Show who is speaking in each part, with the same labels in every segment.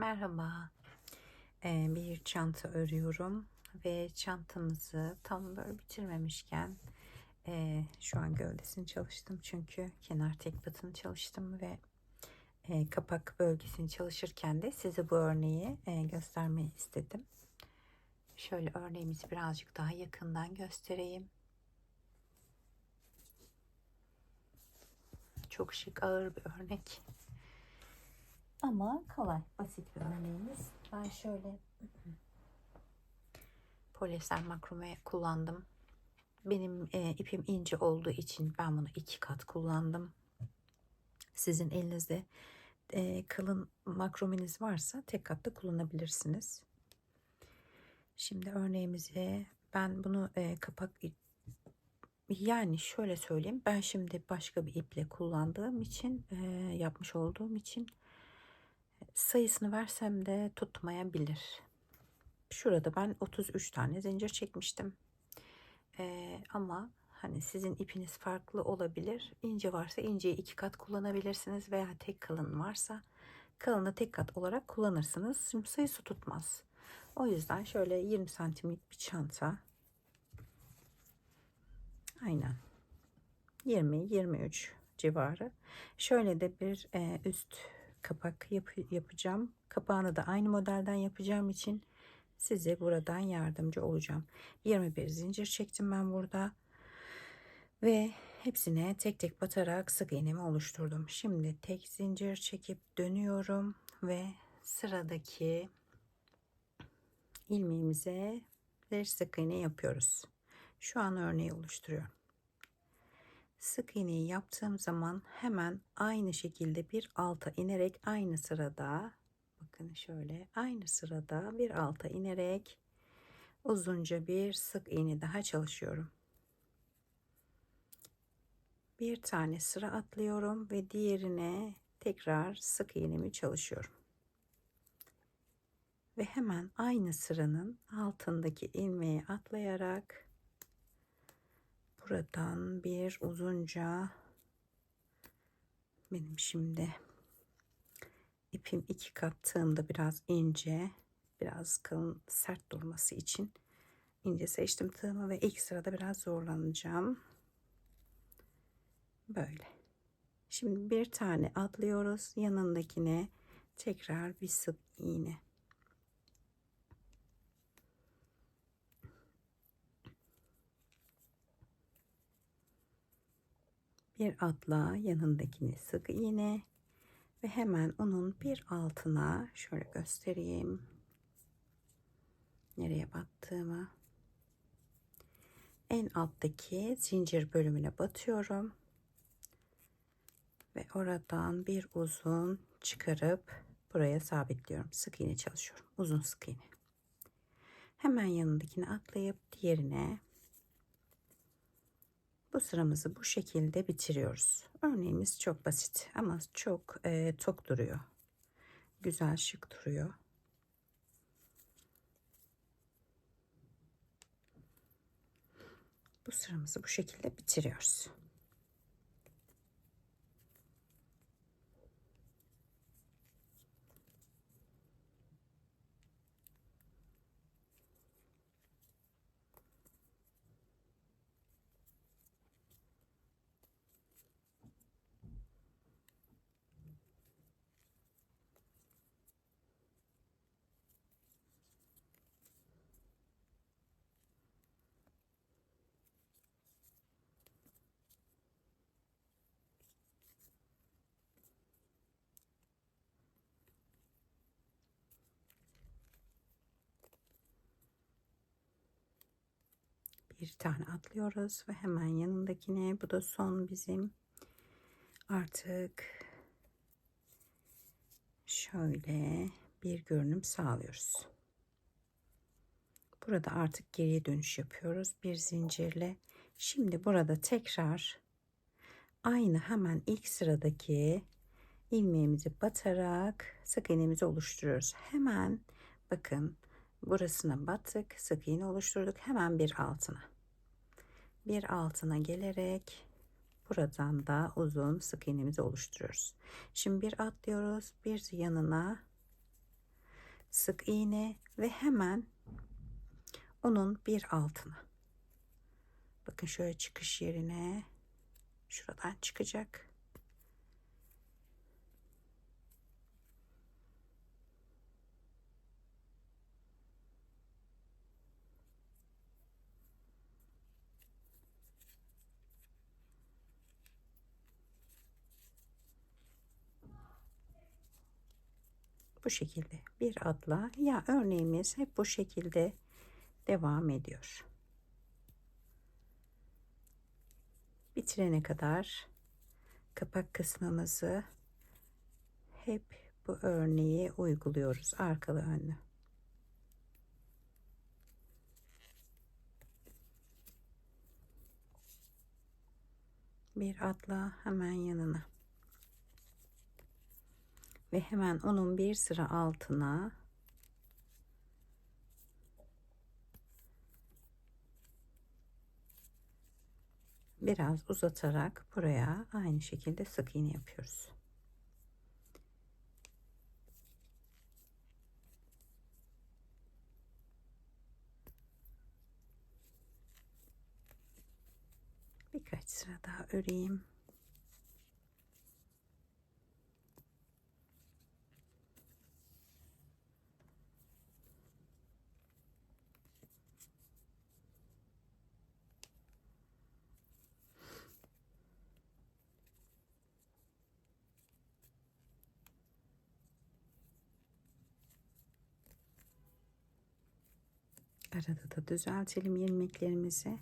Speaker 1: Merhaba. Ee, bir çanta örüyorum ve çantamızı tam böyle bitirmemişken e, şu an gövdesini çalıştım çünkü kenar tek batını çalıştım ve e, kapak bölgesini çalışırken de size bu örneği e, göstermeyi istedim. Şöyle örneğimizi birazcık daha yakından göstereyim. Çok şık ağır bir örnek. Ama kolay, basit bir örneğimiz. Ben şöyle polyester makrome kullandım. Benim e, ipim ince olduğu için ben bunu iki kat kullandım. Sizin elinizde e, kalın makromeniz varsa tek katta kullanabilirsiniz. Şimdi örneğimize ben bunu e, kapak yani şöyle söyleyeyim ben şimdi başka bir iple kullandığım için e, yapmış olduğum için sayısını versem de tutmayabilir. Şurada ben 33 tane zincir çekmiştim. Ee, ama hani sizin ipiniz farklı olabilir. İnce varsa inceyi iki kat kullanabilirsiniz veya tek kalın varsa kalını tek kat olarak kullanırsınız. Şimdi sayısı tutmaz. O yüzden şöyle 20 santimlik bir çanta. Aynen. 20-23 civarı. Şöyle de bir e, üst kapak yap yapacağım. Kapağını da aynı modelden yapacağım için size buradan yardımcı olacağım. 21 zincir çektim ben burada. Ve hepsine tek tek batarak sık iğnemi oluşturdum. Şimdi tek zincir çekip dönüyorum ve sıradaki ilmeğimize bir sık iğne yapıyoruz. Şu an örneği oluşturuyorum sık iğneyi yaptığım zaman hemen aynı şekilde bir alta inerek aynı sırada bakın şöyle aynı sırada bir alta inerek uzunca bir sık iğne daha çalışıyorum. Bir tane sıra atlıyorum ve diğerine tekrar sık iğnemi çalışıyorum. Ve hemen aynı sıranın altındaki ilmeği atlayarak buradan bir uzunca benim şimdi ipim iki kattığımda biraz ince biraz kalın sert durması için ince seçtim tığımı ve ilk sırada biraz zorlanacağım. Böyle. Şimdi bir tane atlıyoruz. Yanındakine tekrar bir sık iğne bir atla yanındakini sık iğne ve hemen onun bir altına şöyle göstereyim. Nereye battığımı en alttaki zincir bölümüne batıyorum. Ve oradan bir uzun çıkarıp buraya sabitliyorum. Sık iğne çalışıyorum. Uzun sık iğne. Hemen yanındakini atlayıp diğerine bu sıramızı bu şekilde bitiriyoruz. Örneğimiz çok basit ama çok e, tok duruyor. Güzel şık duruyor. Bu sıramızı bu şekilde bitiriyoruz. Bir tane atlıyoruz ve hemen yanındakine bu da son bizim artık şöyle bir görünüm sağlıyoruz. Burada artık geriye dönüş yapıyoruz bir zincirle. Şimdi burada tekrar aynı hemen ilk sıradaki ilmeğimizi batarak sık iğnemizi oluşturuyoruz. Hemen bakın burasına battık sık iğne oluşturduk hemen bir altına bir altına gelerek buradan da uzun sık iğnemizi oluşturuyoruz. Şimdi bir atlıyoruz, bir yanına sık iğne ve hemen onun bir altına. Bakın şöyle çıkış yerine şuradan çıkacak. Bu şekilde bir adla ya örneğimiz hep bu şekilde devam ediyor. Bitirene kadar kapak kısmımızı hep bu örneği uyguluyoruz arkalı önlü. Bir atla hemen yanına ve hemen onun bir sıra altına biraz uzatarak buraya aynı şekilde sık iğne yapıyoruz. Birkaç sıra daha öreyim. Arada da düzeltelim ilmeklerimizi.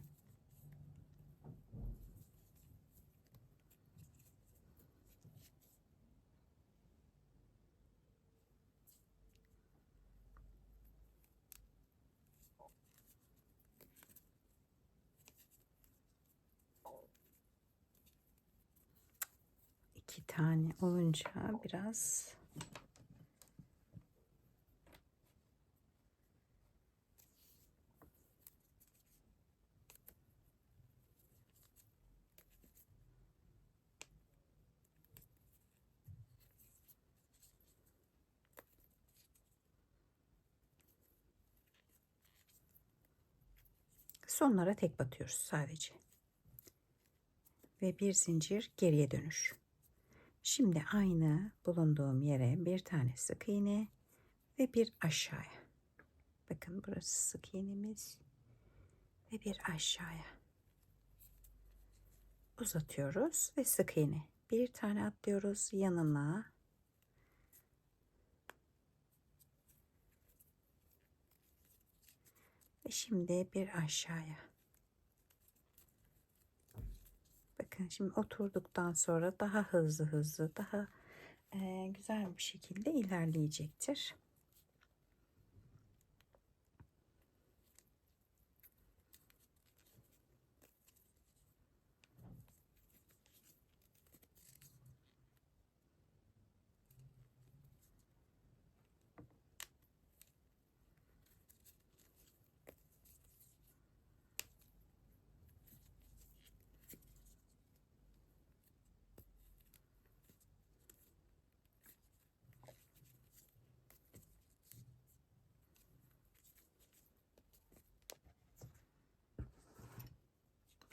Speaker 1: İki tane olunca biraz Sonlara tek batıyoruz sadece. Ve bir zincir geriye dönüş. Şimdi aynı bulunduğum yere bir tane sık iğne ve bir aşağıya. Bakın burası sık iğnemiz ve bir aşağıya. Uzatıyoruz ve sık iğne. Bir tane atlıyoruz yanına Ve şimdi bir aşağıya. Bakın şimdi oturduktan sonra daha hızlı hızlı daha e, güzel bir şekilde ilerleyecektir.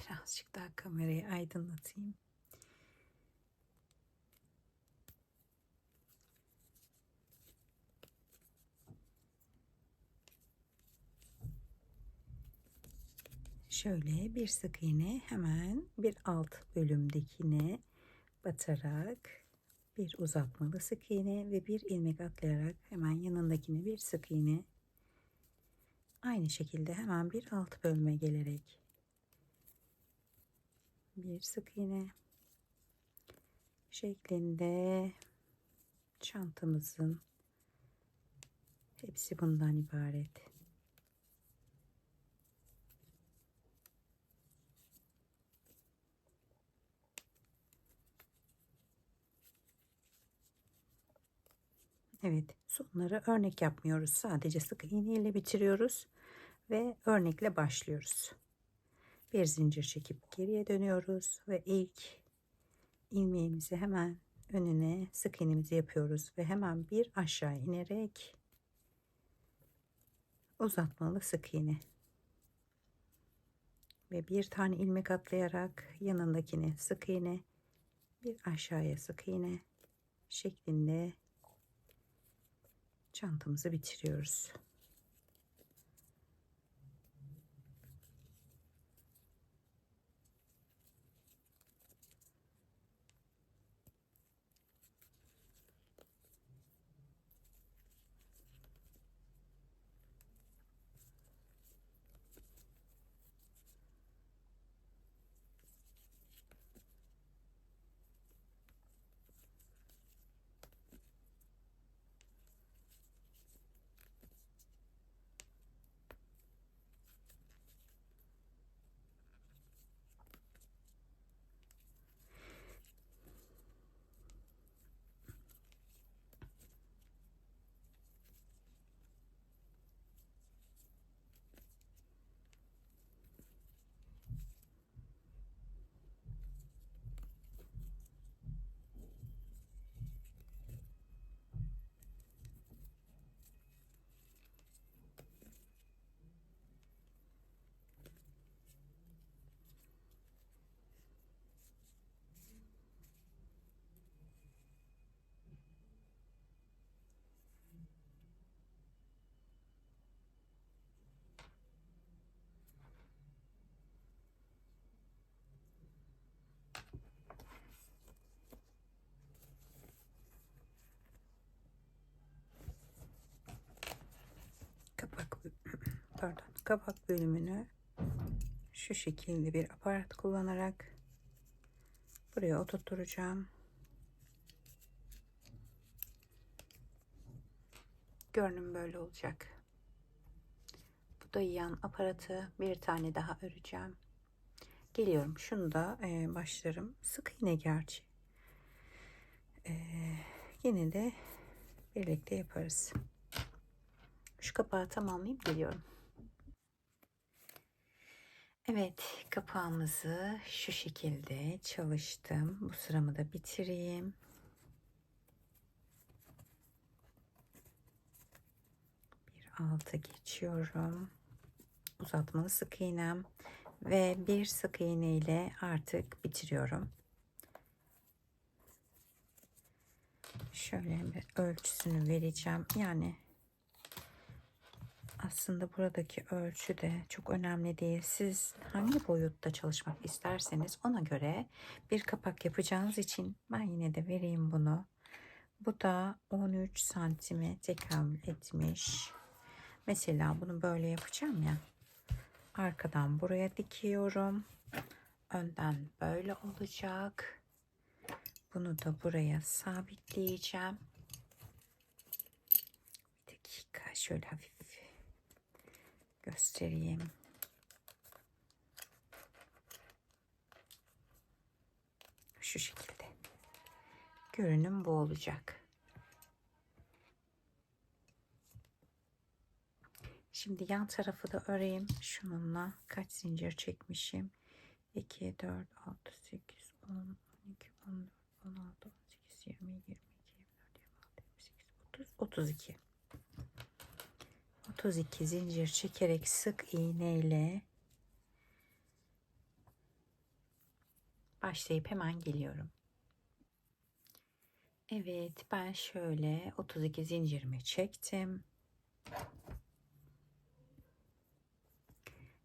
Speaker 1: Birazcık daha kamerayı aydınlatayım. Şöyle bir sık iğne hemen bir alt bölümdekine batarak bir uzatmalı sık iğne ve bir ilmek atlayarak hemen yanındakine bir sık iğne aynı şekilde hemen bir alt bölüme gelerek bir sık iğne şeklinde çantamızın hepsi bundan ibaret. Evet sonları örnek yapmıyoruz. Sadece sık iğne ile bitiriyoruz ve örnekle başlıyoruz bir zincir çekip geriye dönüyoruz ve ilk ilmeğimizi hemen önüne sık iğnemizi yapıyoruz ve hemen bir aşağı inerek uzatmalı sık iğne ve bir tane ilmek atlayarak yanındakine sık iğne bir aşağıya sık iğne şeklinde çantamızı bitiriyoruz. kapak pardon kapak bölümünü şu şekilde bir aparat kullanarak buraya oturtturacağım. Görünüm böyle olacak. Bu da yan aparatı bir tane daha öreceğim. Geliyorum. Şunu da e, başlarım. Sık iğne gerçi. E, yine de birlikte yaparız. Şu kapağı tamamlayıp geliyorum. Evet kapağımızı şu şekilde çalıştım. Bu sıramı da bitireyim. Bir alta geçiyorum. Uzatmalı sık iğnem ve bir sık iğne ile artık bitiriyorum. Şöyle bir ölçüsünü vereceğim. Yani aslında buradaki ölçü de çok önemli değil. Siz hangi boyutta çalışmak isterseniz ona göre bir kapak yapacağınız için ben yine de vereyim bunu. Bu da 13 santime tekabül etmiş. Mesela bunu böyle yapacağım ya. Arkadan buraya dikiyorum. Önden böyle olacak. Bunu da buraya sabitleyeceğim. Bir dakika şöyle hafif göstereyim. Şu şekilde. Görünüm bu olacak. Şimdi yan tarafı da öreyim. Şununla kaç zincir çekmişim? 2, 4, 6, 8, 10, 12, 14, 16, 18, 20, 22, 24, 26, 28, 30, 32. 32 zincir çekerek sık iğne ile başlayıp hemen geliyorum. Evet ben şöyle 32 zincirimi çektim.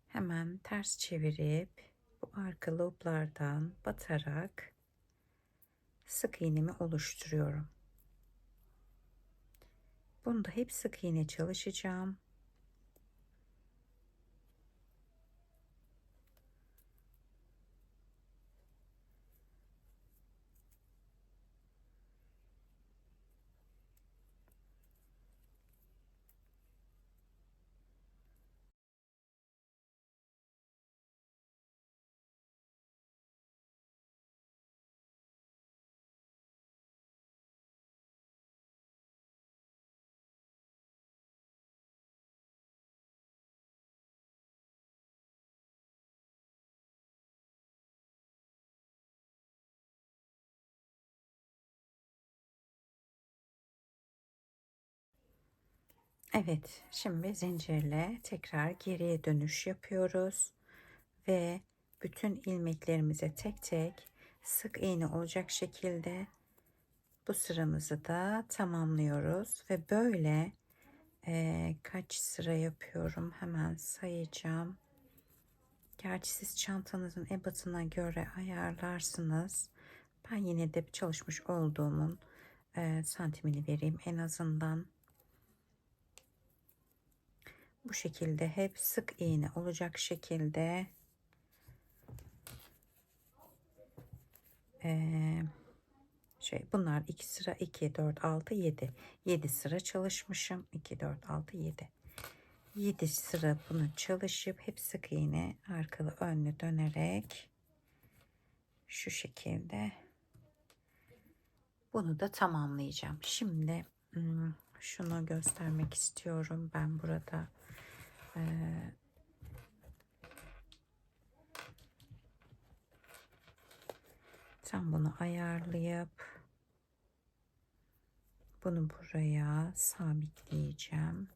Speaker 1: Hemen ters çevirip bu arka loblardan batarak sık iğnemi oluşturuyorum. Bunda hep sık iğne çalışacağım. Evet, şimdi zincirle tekrar geriye dönüş yapıyoruz ve bütün ilmeklerimize tek tek sık iğne olacak şekilde bu sıramızı da tamamlıyoruz ve böyle eee, kaç sıra yapıyorum hemen sayacağım. Gerçi siz çantanızın ebatına göre ayarlarsınız. Ben yine de çalışmış olduğumun eee, santimini vereyim en azından. Bu şekilde hep sık iğne olacak şekilde eee, şey bunlar 2 sıra 2 4 6 7 7 sıra çalışmışım 2 4 6 7 7 sıra bunu çalışıp hep sık iğne arkalı önlü dönerek şu şekilde bunu da tamamlayacağım. Şimdi hmm, şunu göstermek istiyorum. Ben burada eee, tam bunu ayarlayıp bunu buraya sabitleyeceğim.